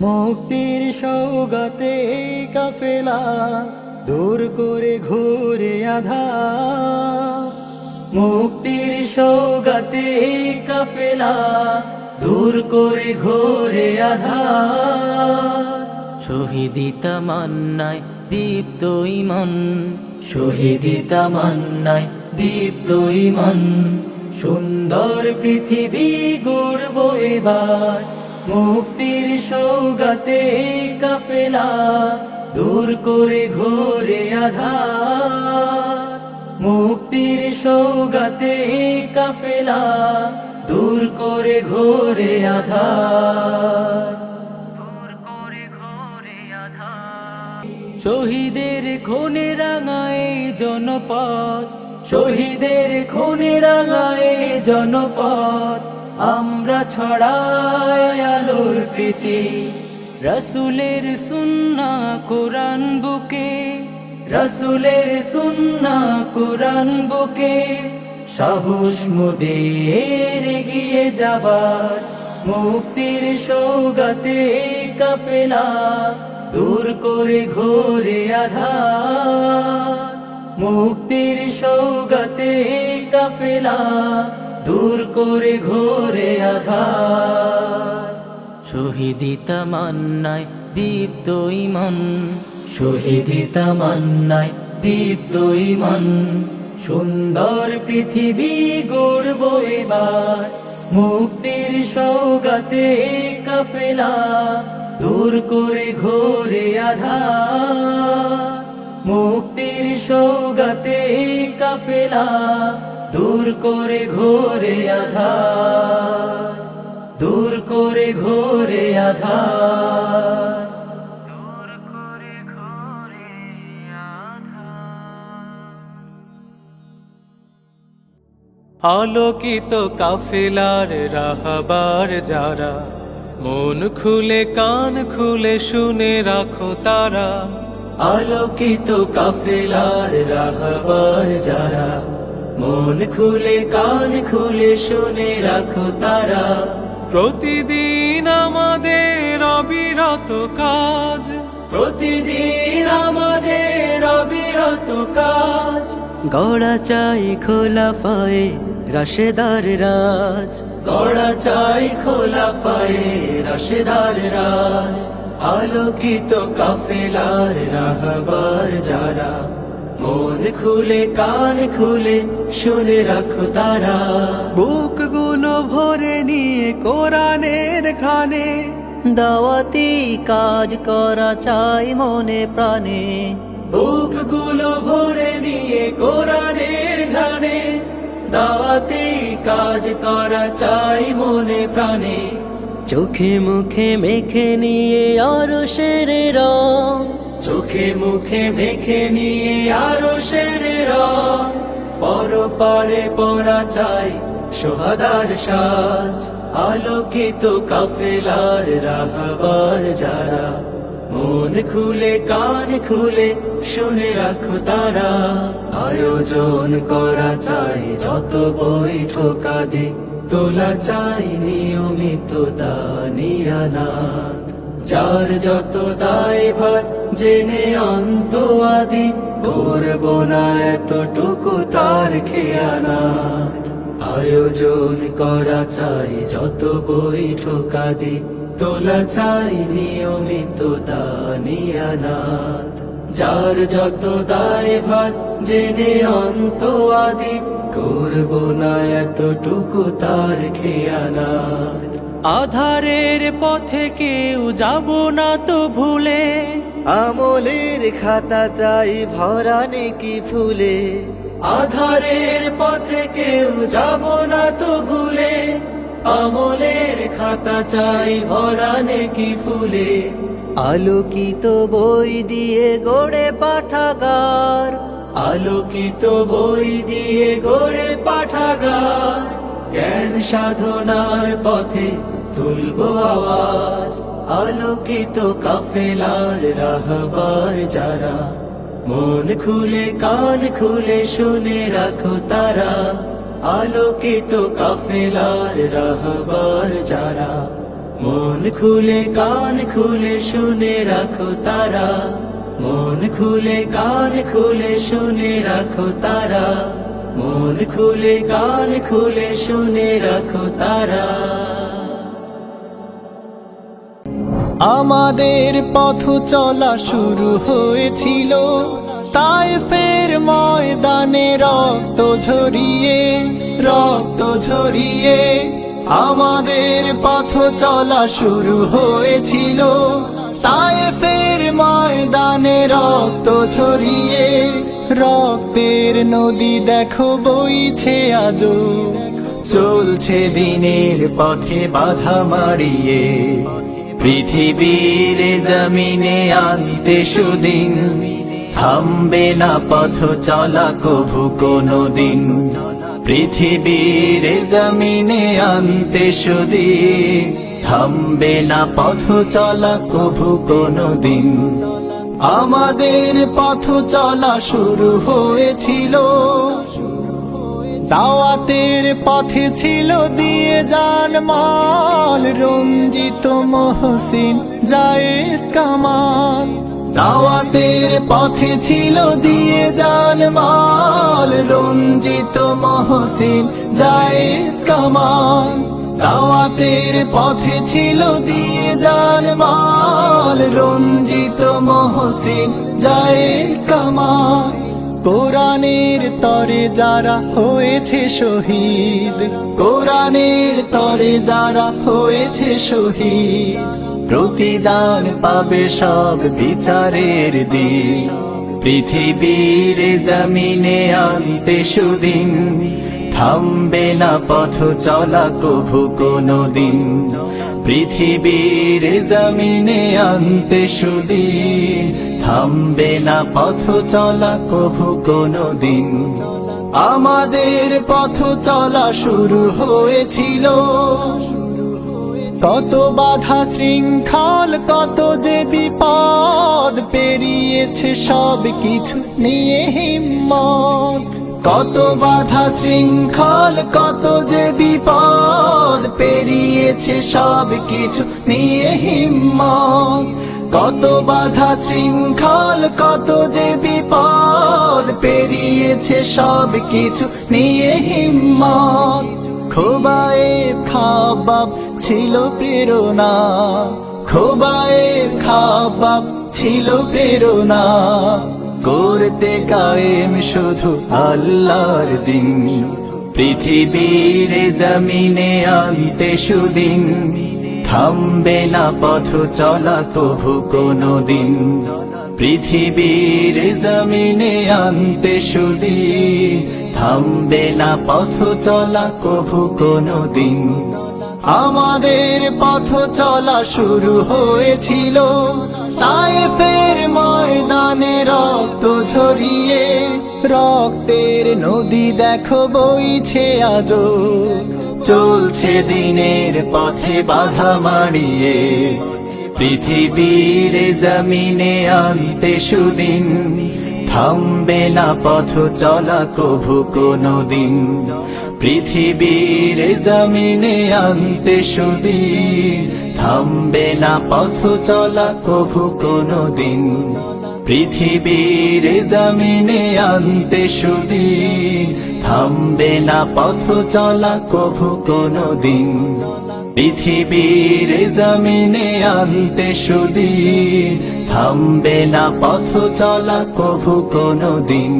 মুক্তির সৌগাতে কাফেলা দূর করে ঘুরে আধা। মুক্তির সৌগাতে কাফেলা দূর করে ঘোরে আধা। শহীদিতা মান্নায় দীপ্ত ইমন শহীদিতা মান্নায় দীপ্ত ইমন। সুন্দর পৃথিবী গড়ব এবার। মুক্তির সৌগাতে কাফেলা দূর করে ঘোরে আধা মুক্তির সৌগাতে কাফেলা দূর করে ঘোরে আধা শহীদের খুনে রাঙায় জনপদ। শহীদের খুনে রাঙায় জনপদ। আমরা ছড়ায় আলোর প্রীতি। রসুলের সুন্না কোরআন বুকে। রসুলের সুন্না কোরআন বুকে। সাহস মোদের এগিয়ে যাবার। মুক্তির সৌগাতে কাফেলা। দূর করে ঘোরে আধার। মুক্তির সৌগাতে কাফেলা। দূর করে ঘোরে আধার শহীদিতা মান্নায় দীপ্ত ইমন। শহীদিতা মান্নায় দীপ্ত ইমন। সুন্দর পৃথিবী গড়ব এবার। মুক্তির সৌগাতে কাফেলা। দূর করে ঘোরে আধার মুক্তির সৌগাতে কাফেলা। দূর করে ঘোরে আধার দূর করে ঘোরে আধার। আলোকিত কাফেলার রাহাবার যারা মন খুলে কান খুলে শুনে রাখো তারা। আলোকিত কাফেলার রাহবার যারা মন খুলে কান খুলে শুনে রাখো তারা। প্রতিদিন আমাদের অবিরত কাজ। প্রতিদিন আমাদের অবিরত কাজ। গড়া চাই খোলা পায়ে রাশেদার রাজ। গড়া চাই খোলা পায়ে রাশেদার রাজ। আলোকিত কাফেলার রাহবার যারা মন খুলে কান খুলে শুনে রাখো তারা। বুকগুলো ভরে নিয়ে কোরআনের খানে দাওয়াতি কাজ করা চাই মনে প্রাণে। বুকগুলো ভরে নিয়ে কোরআনের ঘ্রাণে। দাওয়াতি কাজ করা চাই মনে প্রাণে। চোখে মুখে মেখে নিয়ে আরও শের রং। চোখে মুখে মেখে নিয়ে আরও সেরে রং পর চাই সোহাদার সাজ। আলোকিত কাফেলার রাহবার যারা। মন খুলে, কান খুলে শুনে রাখো তারা। আয়োজন করা চাই, যত বই ঠোকা দে, তোলা চাই নিয়মিত দানিয়ানাথ যার যত দায়ভার, জেনে অন্ত আদি করব না এতটুকু তার খেয়ানাথ আয়োজন করা চাই, যত বই ঠোকা দি, তোলা চাই নিয়মিত দানিয়ানাথ যার যত দায়ভার, জেনে অন্ত আদি করব না এতটুকু তার খেয়ানাথ আধারের পথে কেউ যাব না তো ভুলে। আমলের খাতা চাই ভরা নেকি ফুলে? আধারের পথে কেউ যাব না তো ভুলে। আমলের খাতা চাই ভরা নেকি ফুলে? আলোকিত বই দিয়ে গড়ে পাঠাগার। আলোকিত বই দিয়ে গড়ে পাঠাগার। জ্ঞান সাধনার পথে তুলব আওয়াজ, আলোকিত কাফেলার রাহবার যারা। মন খুলে, কান খুলে শুনে রাখো তারা, আলোকিত কাফেলার রাহবার যারা। মন খুলে, কান খুলে শুনে রাখো তারা, মন খুলে, কান খুলে শুনে রাখো তারা। মন খুলে, কান খুলে শুনে রাখো তারা। আমাদের পথ চলা শুরু হয়েছিল। তাই ফের ময়দানে রক্ত ঝরিয়ে রক্ত ঝরিয়ে আমাদের পথ চলা শুরু হয়েছিল। তাই ফের ময়দানে রক্ত ঝরিয়ে, রক্তের নদী দেখো বইছে আজও। চলছে দিনের পথে বাধা মারিয়ে পৃথিবীর জমিনে আনতে সুদিন। থামবে না পথ, চলা কভু কোনো দিন পৃথিবীর জমিনে আনতে সুদিন। থামবে না পথ, চলা কভু কোনো দিন আমাদের পথ চলা শুরু হয়েছিল। দাওয়াতের পথে ছিল দিয়ে যান মাল রঞ্জিত মহসিন জায়েদ কামাল। দাওয়াতের পথে ছিল দিয়ে যান মাল রঞ্জিত মহসিন জায়েদ কামাল। দাওয়াতের পথে ছিল দিয়ে যান মাল রঞ্জিত মহসিন জায়েদ কামাল। কোরআনের তরে যারা হয়েছে শহীদ, কোরআনের তরে যারা হয়েছে শহীদ, প্রতিদান পাবে সব বিচারের দিন। পৃথিবীর জমিনে আনতে সুদিন, থামবে না পথ চলা কভু কোনো দিন পৃথিবীর জমিনে আনতে সুদিন। থামবে না পথ চলা কভু কোনো দিন আমাদের পথ চলা শুরু হয়েছিল। কত বাধা শৃঙ্খল কত যে বিপদ পেরিয়েছে, সব কিছু নিয়ে হিম্মত। কত বাধা শৃঙ্খল, কত যে বিপদ পেরিয়েছে, সব কিছু নিয়ে হিম্মত। কত বাধা শৃঙ্খল, কত যে বিপদ, পেরিয়েছে সব কিছু নিয়ে হিম্মত। খোবায়ে খাবাব ছিল প্রেরণা খোবায়ে খাবাব ছিল প্রেরণা। করতে কায়েম শুধু আল্লাহর দিন, পৃথিবীর জমিনে আনতে সুদিন। থামবে না পথ চলা কভু কোনো দিন পৃথিবীর জমিনে আনতে সুদিন। থামবে না পথ চলা কভু কোনো দিন আমাদের পথ চলা শুরু হয়েছিল। তাই ফের ময়দানে রক্ত ঝরিয়ে, রক্তের নদী দেখো বইছে আজও। চলছে দিনের পথে বাধা মারিয়ে পৃথিবীর জমিনে আনতে সুদিন, থামবে না পথ চলা কভু কোনো দিন পৃথিবীর জমিনে আনতে সুদিন, থামবে না পথ চলা কভু কোনো দিন পৃথিবীর জমিনে আনতে সুদিন থামবে না পথ চলা, কভু কোনো দিন পৃথিবীর জমিনে আনতে সুদিন থামবে না পথ চলা, কভু কোনো দিন